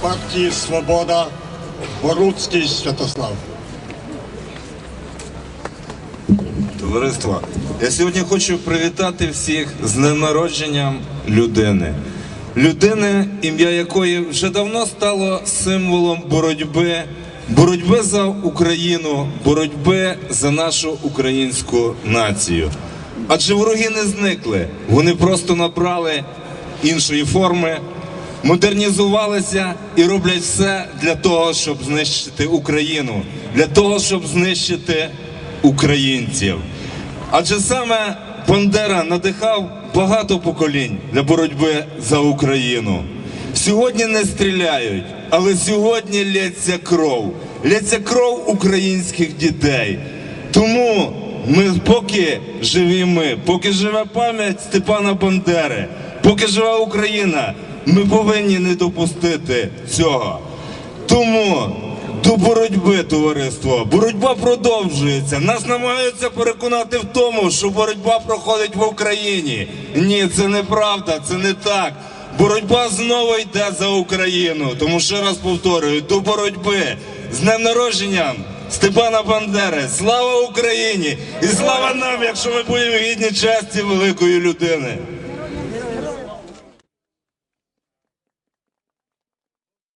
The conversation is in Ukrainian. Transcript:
Партії Свобода Боруцький Святослав. Товариство, я сьогодні хочу привітати всіх з днем народженням людини. Людини, ім'я якої вже давно стало символом боротьби, боротьби за Україну, боротьби за нашу українську націю. Адже вороги не зникли, вони просто набрали іншої форми, модернізувалися і роблять все для того, щоб знищити Україну, для того, щоб знищити українців. Адже саме Бандера надихав багато поколінь для боротьби за Україну. Сьогодні не стріляють, але сьогодні лється кров. Лється кров українських дітей. Тому ми, поки живі ми, поки живе пам'ять Степана Бандери, поки живе Україна, ми повинні не допустити цього. Тому до боротьби, товариство, боротьба продовжується. Нас намагаються переконати в тому, що боротьба проходить в Україні. Ні, це неправда, це не так. Боротьба знову йде за Україну. Тому ще раз повторюю, до боротьби з днем народженням Степана Бандери. Слава Україні! І слава нам, якщо ми будемо гідні честі великої людини.